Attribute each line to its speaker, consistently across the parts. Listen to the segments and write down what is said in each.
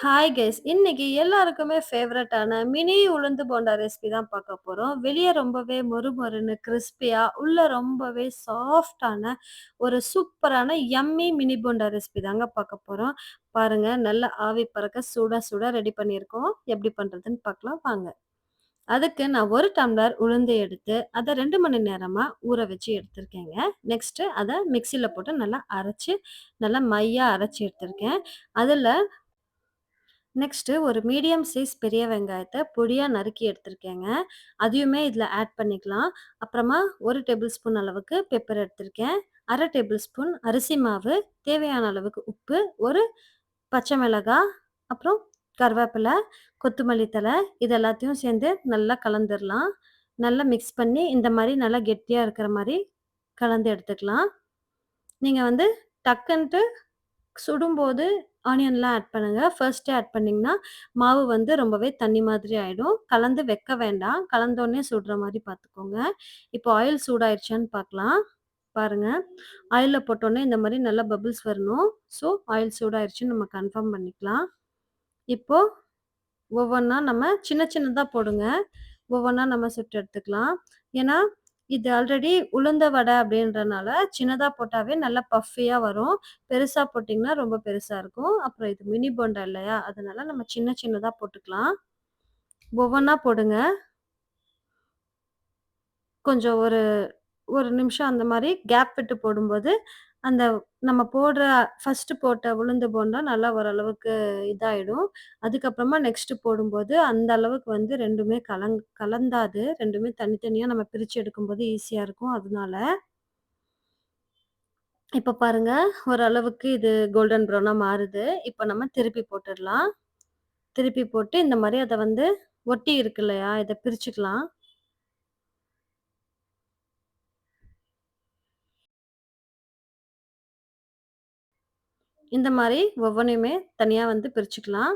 Speaker 1: Hi guys இன்னைக்கு எல்லாருக்குமே ஃபேவரட்டான மினி உளுந்து போண்டா ரெசிபி தான் பார்க்க போகிறோம் வெளியே ரொம்பவே மொறுமொறுன்னு, கிறிஸ்பியாக உள்ளே ரொம்பவே சாஃப்ட்டான ஒரு சூப்பரான யம்மி மினி போண்டா ரெசிபி தாங்க பார்க்க போகிறோம் பாருங்கள் நல்லா ஆவி பறக்க சுட சுட ரெடி பண்ணியிருக்கோம். எப்படி பண்ணுறதுன்னு பார்க்கலாம் வாங்க. அதுக்கு நான் ஒரு டம்ளர் உளுந்து எடுத்து, அதை ரெண்டு மணி நேரமாக ஊற வச்சு எடுத்திருக்கேங்க. நெக்ஸ்ட்டு அதை மிக்சியில் போட்டு நல்லா அரைச்சி நல்லா மையாக அரைச்சி எடுத்திருக்கேன். அதில் நெக்ஸ்ட்டு ஒரு மீடியம் சைஸ் பெரிய வெங்காயத்தை பொடியாக நறுக்கி எடுத்திருக்கேங்க. அதையுமே இதில் ஆட் பண்ணிக்கலாம். அப்புறமா ஒரு டேபிள் ஸ்பூன் அளவுக்கு பெப்பர் எடுத்திருக்கேன். அரை டேபிள் ஸ்பூன் அரிசி மாவு, தேவையான அளவுக்கு உப்பு, ஒரு பச்சை மிளகாய், அப்புறம் கருவேப்பிலை கொத்தமல்லி தழை இது எல்லாத்தையும் சேர்ந்து நல்லா கலந்துடலாம் நல்லா மிக்ஸ் பண்ணி இந்த மாதிரி நல்லா கெட்டியாக இருக்கிற மாதிரி கலந்து எடுத்துக்கலாம். நீங்கள் வந்து டக்குன்ட்டு சுடும்போது ஆனியன்லாம் ஆட் பண்ணுங்கள் ஃபர்ஸ்ட்டே ஆட் பண்ணிங்கன்னா மாவு வந்து ரொம்பவே தண்ணி மாதிரி ஆகிடும் கலந்து வைக்க வேண்டாம். கலந்தோடனே சுடுற மாதிரி பார்த்துக்கோங்க. இப்போ ஆயில் சூடாயிடுச்சான்னு பார்க்கலாம். பாருங்க. ஆயிலில் போட்டோன்னே இந்த மாதிரி நல்லா பபுள்ஸ் வரணும். ஸோ ஆயில் சூடாயிருச்சுன்னு நம்ம கன்ஃபார்ம் பண்ணிக்கலாம். இப்போது ஒவ்வொன்றா நம்ம சின்ன சின்னதாக போடுங்க. ஒவ்வொன்றா நம்ம சுட்டு எடுத்துக்கலாம். ஏன்னா, இது ஆல்ரெடி உளுந்த வடை அப்படின்றனால சின்னதா போட்டாவே நல்லா பஃபியாக வரும். பெருசா போட்டிங்கன்னா ரொம்ப பெருசா இருக்கும். அப்புறம் இது மினி போண்டா இல்லையா? அதனால நம்ம சின்ன சின்னதா போட்டுக்கலாம். ஒவ்வொன்றா போடுங்க. கொஞ்சம் ஒரு ஒரு நிமிஷம் அந்த மாதிரி கேப் விட்டு போடும்போது, அந்த நம்ம போடுற ஃபர்ஸ்ட் போட்ட உளுந்து போண்டா நல்லா ஓரளவுக்கு இதாயிடும். அதுக்கப்புறமா நெக்ஸ்ட்டு போடும்போது, அந்த அளவுக்கு வந்து ரெண்டுமே கலங் கலந்தாது. ரெண்டுமே தனித்தனியா நம்ம பிரிச்சு எடுக்கும்போது ஈஸியா இருக்கும். அதனால. இப்ப பாருங்க, ஓரளவுக்கு இது கோல்டன் ப்ரவுனா மாறுது. இப்ப நம்ம திருப்பி போட்டுடலாம். திருப்பி போட்டு இந்த மாதிரி அதை வந்து ஒட்டி இருக்கு இல்லையா? இதை பிரிச்சுக்கலாம். இந்த மாதிரி ஒவ்வொன்னையுமே தனியாக வந்து பிரிச்சுக்கலாம்.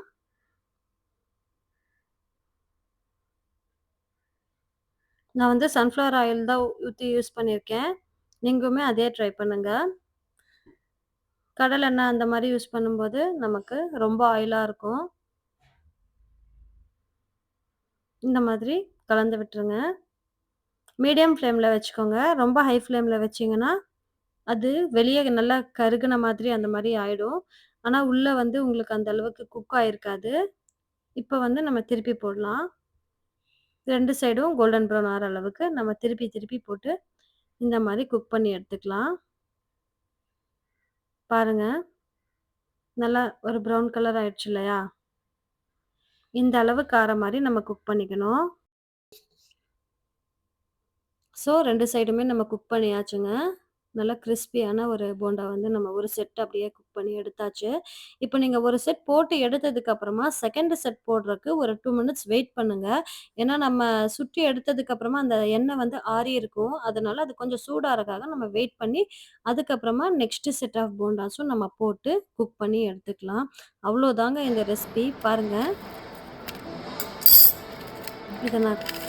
Speaker 1: நான் வந்து சன்ஃப்ளவர் ஆயில் தான் ஊற்றி யூஸ் பண்ணியிருக்கேன். நீங்களுமே அதே ட்ரை பண்ணுங்க. கடலெண்ணெய் அந்த மாதிரி யூஸ் பண்ணும்போது, நமக்கு ரொம்ப ஆயிலாக இருக்கும். இந்த மாதிரி கலந்து விட்டுருங்க. மீடியம் ஃப்ளேமில் வச்சுக்கோங்க. ரொம்ப ஹை ஃப்ளேமில் வச்சீங்கன்னா, அது வெளிய நல்லா கருகுன மாதிரி அந்த மாரி ஆயிடும். ஆனா, உள்ள வந்து உங்களுக்கு அந்த அளவுக்கு குக் ஆயிருக்காது. இப்ப வந்து நம்ம திருப்பி போடலாம். 2 சைடும் கோல்டன் ப்ரவுன் ஆற அளவுக்கு நம்ம திருப்பி திருப்பி போட்டு, இந்த மாரி குக் பண்ணி எடுத்துக்கலாம். பாருங்க. நல்லா ஒரு ப்ரவுன் கலர் ஆயிடுச்சு இல்லையா? இந்த அளவுக்கு ஆற மாரி நம்ம குக் பண்ணிக்கணும். ஸோ 2 சைடுமே நம்ம குக் பண்ணியாச்சுங்க. நல்லா கிறிஸ்பியான ஒரு போண்டா வந்து நம்ம ஒரு செட் அப்படியே குக் பண்ணி எடுத்தாச்சு. இப்போ நீங்கள் ஒரு செட் போட்டு எடுத்ததுக்கு அப்புறமா, செகண்ட் செட் போடுறக்கு ஒரு டூ மினிட்ஸ் வெயிட் பண்ணுங்க. ஏன்னா, நம்ம சுற்றி எடுத்ததுக்கு அப்புறமா அந்த எண்ணெய் வந்து ஆறியிருக்கும். அதனால அது கொஞ்சம் சூடாறக்காக நம்ம வெயிட் பண்ணி, அதுக்கப்புறமா நெக்ஸ்ட் செட் ஆஃப் போண்டாஸும் நம்ம போட்டு குக் பண்ணி எடுத்துக்கலாம். அவ்வளோதாங்க இந்த ரெசிபி. பாருங்க. இதை நான்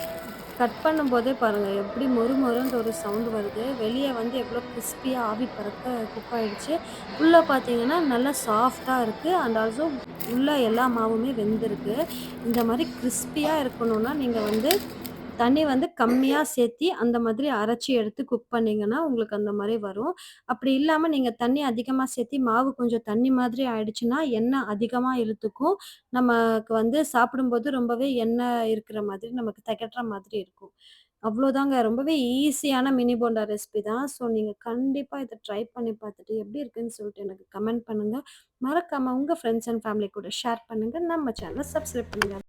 Speaker 1: கட் பண்ணும்போதே பாருங்கள் எப்படி மொறு மொறுன்ற ஒரு சவுண்டு வருது. வெளியே வந்து எவ்வளோ கிறிஸ்பியாக ஆவி பறக்க குக் ஆகிடுச்சு உள்ளே பார்த்தீங்கன்னா, நல்லா சாஃப்டாக இருக்குது அண்ட் ஆல்சோ உள்ளே எல்லா மாவுமே வெந்திருக்கு. இந்த மாதிரி கிறிஸ்பியாக இருக்கணும்னா, நீங்கள் வந்து தண்ணி வந்து கம்மியா சேர்த்தி, அந்த மாதிரி அரைச்சி எடுத்து குக் பண்ணீங்கன்னா, உங்களுக்கு அந்த மாதிரி வரும். அப்படி இல்லாம நீங்க தண்ணி அதிகமா சேர்த்தி, மாவு கொஞ்சம் தண்ணி மாதிரி ஆயிடுச்சுன்னா, எண்ணெய் அதிகமா இழுத்துக்கும். நமக்கு வந்து சாப்பிடும்போது ரொம்பவே எண்ணெய் இருக்கிற மாதிரி, நமக்கு தகட்டுற மாதிரி இருக்கும். அவ்வளோதாங்க. ரொம்பவே ஈஸியான மினி போண்டா ரெசிபி தான். ஸோ, நீங்கள் கண்டிப்பாக இதை ட்ரை பண்ணி பார்த்துட்டு, எப்படி இருக்குன்னு சொல்லிட்டு எனக்கு கமெண்ட் பண்ணுங்கள் மறக்காம உங்கள் ஃப்ரெண்ட்ஸ் அண்ட் ஃபேமிலி கூட ஷேர் பண்ணுங்க. நம்ம சேனலை சப்ஸ்கிரைப் பண்ணுங்கள்